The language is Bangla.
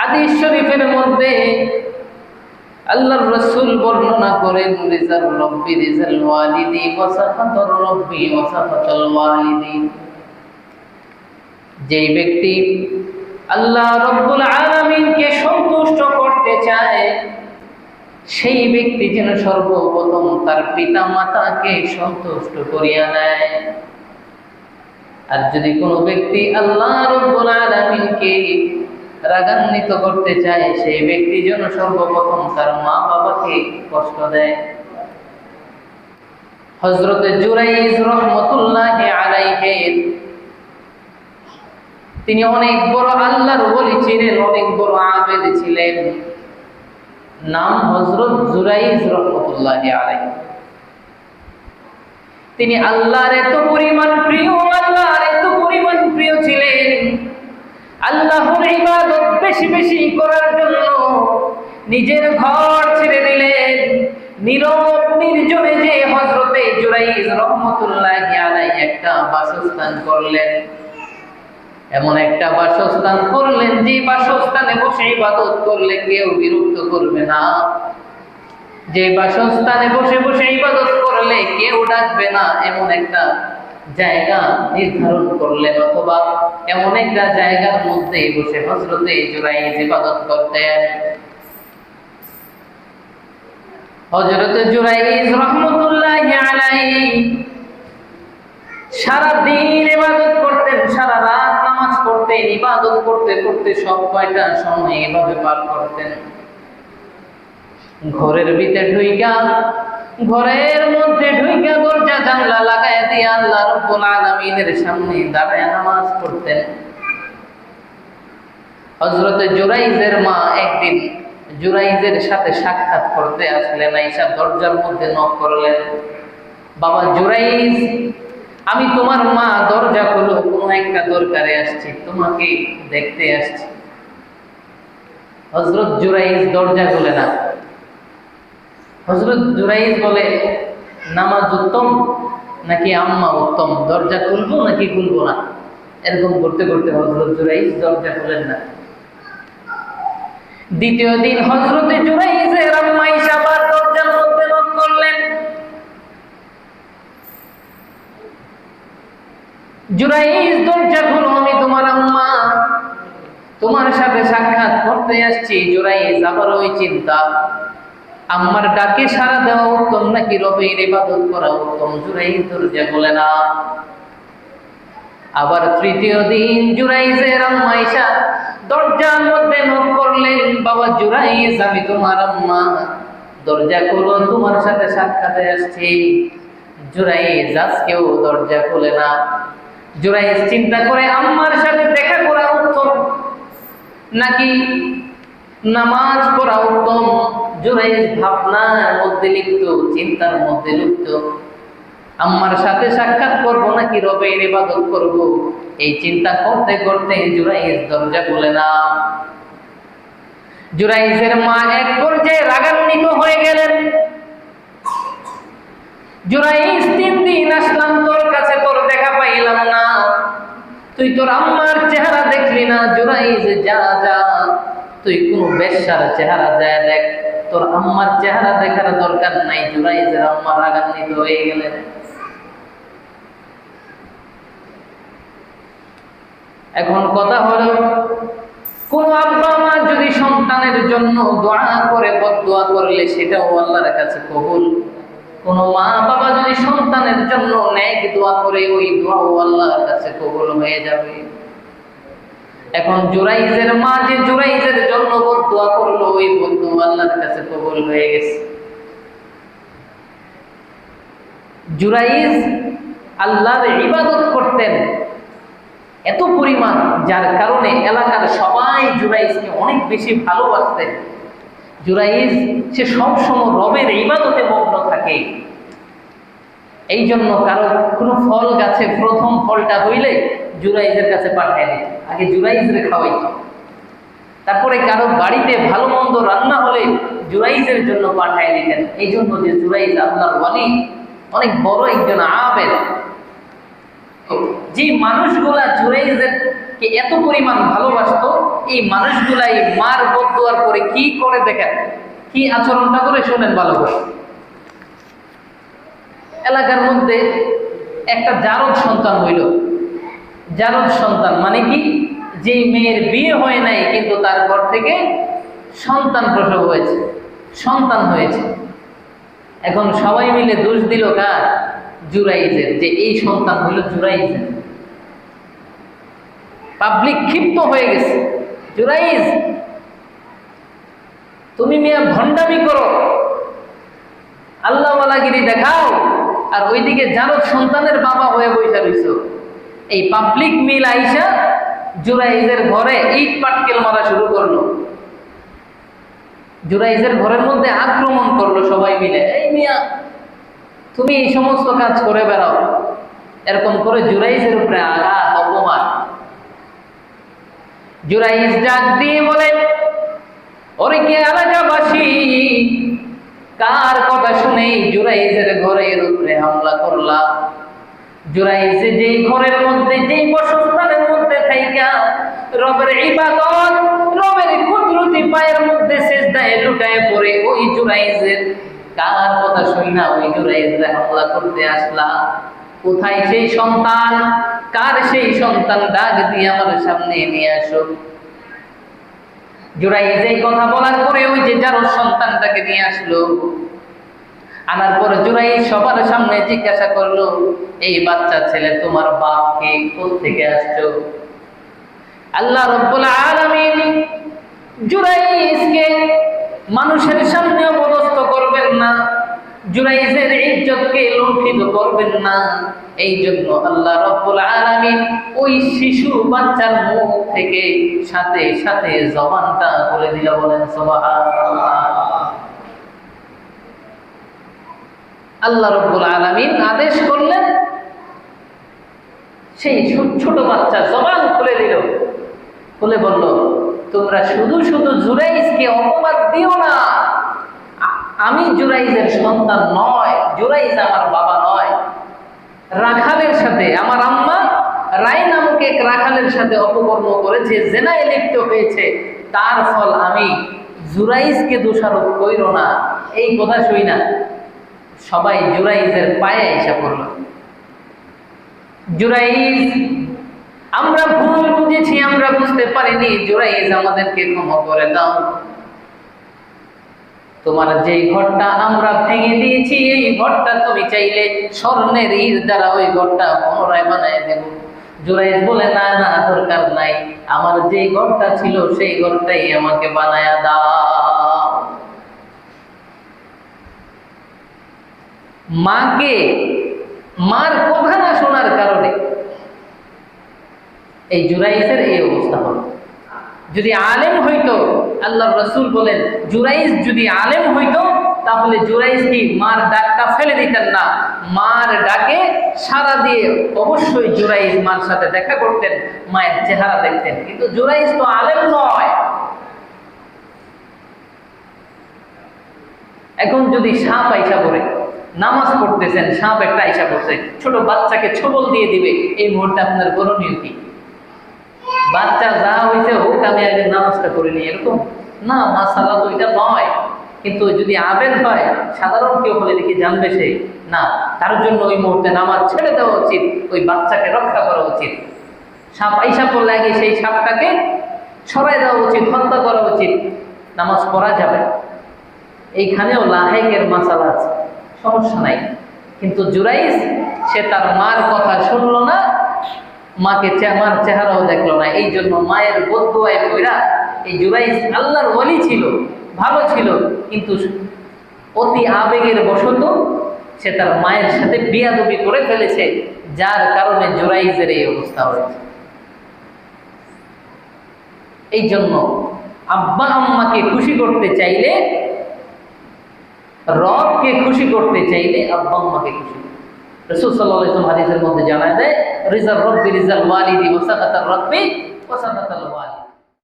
হাদিস শরীফের মধ্যে আল্লাহর রাসূল বর্ণনা করেন, রিজাল রব্বি, রিজাল ওয়ালিদি, ওয়াসাফাতুর রব্বি, ওয়াসাফাতুল ওয়ালিদি। যেই ব্যক্তি আল্লাহ রব্বুল আলামিনকে সন্তুষ্ট করতে চায়, সেই ব্যক্তি যেন সর্বপ্রথম তার পিতা মাতাকে সন্তুষ্ট করিয়া নেয়। আর যদি কোনো ব্যক্তি আল্লাহ রব্বুল আলামিনকে রাগান্বিত করতে চায়, সেই ব্যক্তি যেন সর্বপ্রথম তার মা বাবাকে কষ্ট দেয়। হজরত জুরাইজ রহমতুল্লাহ আলাইহের তিনি অনেক বড় আল্লাহর বলি ছিলেন, অনেক বড় আবেদ ছিলেন। নাম হজরত জুরাইজ রহমতুল্লাহ আলাই তিনি আল্লাহর এত পরিমাণ প্রিয় আল্লাহর এত পরিমাণ প্রিয় ছিলেন আল্লাহর ইবাদত বেশি বেশি করার জন্য নিজের ঘর ছেড়ে দিলেন। নীরব নির্জনে যে হজরতে জুরাইজ রহমতুল্লাহ আলাই একটা বাসস্থান করলেন। এমন একটা বাসস্থান করলেন যে বাসস্থানে বসে ইবাদত করলে কেউ বিরক্ত করবে না। যে বাসস্থানে বসে বসে ইবাদত করলে কেউ ডাকবে না, এমন একটা জায়গা নির্ধারণ করলেন অথবা এমন একটা জায়গার মধ্যে বসে হজরতে জুরাইজ ইবাদত করতেন হজরতে জুরাইজ রহমতুল্লাহ সারা দিন ইবাদত করতেন, সারা রাত নামাজ পড়তেন, ইবাদত করতে করতে সব কয়টা সময় এভাবে পার করতেন। ঘরের ভিতরে ঢুইকা ঘরের মধ্যে ঢুইকা দরজা জানলা লাগায় দিয়ে আল্লাহ রব্বুল আলামিনের সামনে দাঁড়ায় নামাজ পড়তেন। হযরতে জুরাইজের মা একদিন জুরাইজের সাথে সাক্ষাৎ করতে আসলেন, আইসা দরজার মধ্যে নক করলেন, বাবা জুরাইজ, আমি তোমার মা, দরজা খুলো, কোনো একটা দরকারে আসছি, তোমাকে দেখতে আসছি। হজরত জুরাইজ দরজা খুলে না। হজরত জুরাইজ বলে, নামাজ উত্তম নাকি আম্মা উত্তম? দরজা খুলবো নাকি খুলবো না? এরকম করতে করতে হজরত জুরাইজ দরজা খুলেন না। দ্বিতীয় দিন হজরতে জুরাইজের দরজার মধ্যে করলেন। জুরাইজ দরজা খুলো, আমি তোমার আম্মা। তোমার সাথে সাক্ষাৎ করতে আসছি। জুরাইজ আবার ওই চিন্তা আম্মার ডাকে সারা দেওয়া উত্তম নাকি রবের ইবাদত করা উত্তম? জুরাইজ দরজা বলে না। আবার তৃতীয় দিন জুরাইজের আম্মা ইসা দরজার মধ্যে নক করলেন, বাবা জুরাইজ আমি তোমার আম্মা। দরজা খুলো, তোমার সাথে সাক্ষাতে আসছি। জুরাইজ আজকেও দরজা খুলে না। জুরাইজ চিন্তা করে আম্মার সাথে দেখা করা উত্তম, নাকি নামাজ পড়া উত্তম? জুরাইজ ভাবনার মধ্যে লিপ্ত, চিন্তার মধ্যে লিপ্ত। আম্মার সাথে সাক্ষাৎ করব নাকি ইবাদত করব? এই চিন্তা করতে করতে জুরাইজ দরজা খুলে না। জুরাইজের মা এক পর্যায়ে রাগান্বিত হয়ে গেলেন। জুরাইজ তিন দিন আসলাম, তোর কাছে তোর দেখা পাইলাম না। তুই তোর আম্মার চেহারা দেখলি না জুরাইজ যা যা। তুই কোন বেশ্যার চেহারা যায় দেখ। তোর আম্মার চেহারা দেখার দরকার নাই, জুরাইজের আম্মা রাগান্বিত হয়ে গেলেন এখন কথা হলো, কোন আব্বা মা যদি সন্তানের জন্য দোয়া করে বদোয়া করলে সেটাও আল্লাহর কাছে কবুল। কোন মা বাবা যদি সন্তানের জন্য ন্যাক দোয়া করে, ওই দোয়াও আল্লাহর কাছে কবুল হয়ে যাবে। এখন জুরাইজের মা যে জুরাইজের কবুল হয়ে গেছে। জুরাইজ আল্লাহর ইবাদত করতেন এত পরিমাণ, যার কারণে এলাকার সবাই জুরাইজকে অনেক বেশি ভালোবাসতেন। জুরাইজ, সে সবসময় রবের ইবাদতে মগ্ন থাকে। এই জন্য কারও কোনো ফল গাছে প্রথম ফলটা হইলে জুরাইজের কাছে পাঠায় আগে জুরাইজরে খাওয়াইত। তারপরে কারও বাড়িতে ভালো মন্দ রান্না হলে জুরাইজের জন্য পাঠায় দিতেন। এই জন্য যে জুরাইজ আল্লাহর ওয়ালি অনেক বড় একজন আবেদ। যে মানুষগুলা জুরাইজের কি এত পরিমাণ ভালোবাসতো, এই মানুষগুলাই মার বদুয়ার পরে কি করে দেখেন? কি আচরণটা করে শোনেন ভালো করে। এলাকার মধ্যে একটা জারদ সন্তান হইল। জারদ সন্তান মানে কি? যে মেয়ের বিয়ে হয় নাই, কিন্তু তার ঘর থেকে সন্তান প্রসব হয়েছে, সন্তান হয়েছে। এখন সবাই মিলে দোষ দিল কার? জুরাইজের, যে এই সন্তান হইল জুরাইজের। পাবলিক ক্ষিপ্ত হয়ে গেছে। জুরাইজ, তুমি মিয়া ভণ্ডামি করো। আল্লাহওয়ালাগিরি দেখাও। আর ওইদিকে জারদ সন্তানের বাবা হয়ে বৈশা রইছ। এই পাবলিক মিল আইসা জুরাইজের ঘরে ইট পাটকেল মারা শুরু করল। জুরাইজের ঘরের মধ্যে আক্রমণ করল সবাই মিলে। এই মিয়া, তুমি এই সমস্ত কাজ করে বেড়াও। এরকম করে জুরাইজের উপরে আঘাত, অপমান। জুরাইজ ডাক দিয়ে বলে, ওরে কে এলাকাবাসী, কার কথা শুনে জুরাইজের ঘরের উপরে হামলা করলা? জুরাইজ যেই ঘরের মধ্যে যেই বসস্থানের মধ্যে রবের ইবাদত, রবের কুদরতি পায়ের মধ্যে সেজদায় লুটায় পড়ে ওই জুরাইজের। কথা না হামলা করতে আসলা? কোথায় সেই সন্তান? কার সেই সন্তান? ডাক দিয়ে আমার সামনে নিয়ে আসো। জুরাইজ এই কথা বলার পরে ওই যে যার সন্তানটাকে নিয়ে আসলো। আনার পরে জুরাই সবার সামনে জিজ্ঞাসা করল, এই বাচ্চা ছেলে, তোমার বাপকে থেকে আসছো? আল্লাহ রব্বুল আলামিন জুরাইজকে মানুষের সামনে অপদস্থ করবেন না জুরাইজের ইজ্জতকে লুণ্ঠিত করবেন না। এই জন্য আল্লাহ রব্বুল আলামিন ওই শিশু বাচ্চার মুখ থেকে সাথে সাথে জবানটা বলে দিলা বলেন, সুবহানাল্লাহ। আল্লাহ রব্বুল আলামিন আদেশ করলেন, সেই ছোট বাচ্চা জবান খুলে দিল। খুলে বলল, তোমরা শুধু শুধু জুরাইজকে অপবাদ দিও না। আমি জুরাইজের সন্তান নয় জুরাইজ আমার বাবা নয়। রাখালের সাথে আমার আম্মা রাই নামক এক রাখালের সাথে অপকর্ম করেছে, জেনায় লিপ্ত হয়েছে। তার ফল আমি জুরাইজকে দোষারোপ কইর না। এই কথা শুই না। সবাই জুরাইজের পায়ে এসে পড়ল। জুরাইজ আমরা ভুল বুঝেছি, আমরা বুঝতে পারিনি, জুরাইজ আমাদেরকে ক্ষমা করে দাও। তোমার যে ঘরটা আমরা ভেঙে দিয়েছি, এই ঘরটা তুমি চাইলে স্বর্ণের ইট দ্বারা ওই ঘরটা পুনরায় বানায় দেব। জুরাইজ বলে, না না, দরকার নাই। আমার যে ঘরটা ছিল, সেই ঘরটাই আমাকে বানায়া দাও। মাকে, মার কথা না শোনার কারণে এই জুরাইসের এই অবস্থা হলো। যদি আলেম হইতো আল্লাহ রসুল বলেন জুরাইস যদি আলেম হইতো, তাহলে জুরাইজ কি মার ডাকটা ফেলে দিতেন না? মার ডাকে সারা দিয়ে অবশ্যই জুরাইস মার সাথে দেখা করতেন, মায়ের চেহারা দেখতেন। কিন্তু জুরাইজ তো আলেম নয়। এখন যদি সাপ আইসা পড়ে, নামাজ পড়তেছেন সাপ একটা আইসা পড়ছে, ছোট বাচ্চাকে ছবল দিয়ে দিবে, এই মুহূর্তে আপনার করণীয় কি? বাচ্চা যা হয়েছে হোক, আমি আগে নামাজটা করে নিই, এরকম? না মাসাল্লাহ তো এটা নয়। কিন্তু যদি আবেগ হয়, সাধারণ কেউ বলে দেখি জানবে সে, না, তার জন্য ওই মুহূর্তে নামাজ ছেড়ে দেওয়া উচিত, ওই বাচ্চাকে রক্ষা করা উচিত। সাপ আইসা পড়লে আগে সেই সাপটাকে সরাই দেওয়া উচিত, হত্যা করা উচিত। নামাজ পড়া যাবে। এইখানেও লাহেকের মাসালা আছে। সমস্যা নাই। কিন্তু জুরাইস সে তার মার কথা শুনলো না মাকে মার চেহারাও দেখল না। এই জন্য মায়ের বদুয়ায় বইরা এই জুরাইস আল্লাহর ওলি ছিল, ভালো ছিল, কিন্তু অতি আবেগের বশত সে তার মায়ের সাথে বিয়াদবি করে ফেলেছে, যার কারণে জুরাইজের এই অবস্থা হয়েছে। এই জন্য আব্বা আম্মাকে খুশি করতে চাইলে, রবকে খুশি করতে চাইলে আব্বা আম্মাকে খুশি রসুল সাল্লাহ হাদিসের মধ্যে জানা দেয় রিজাল রব্বি রিজাল ওয়ালিদি ওসাকাতার রব্বি ওসাকাতাল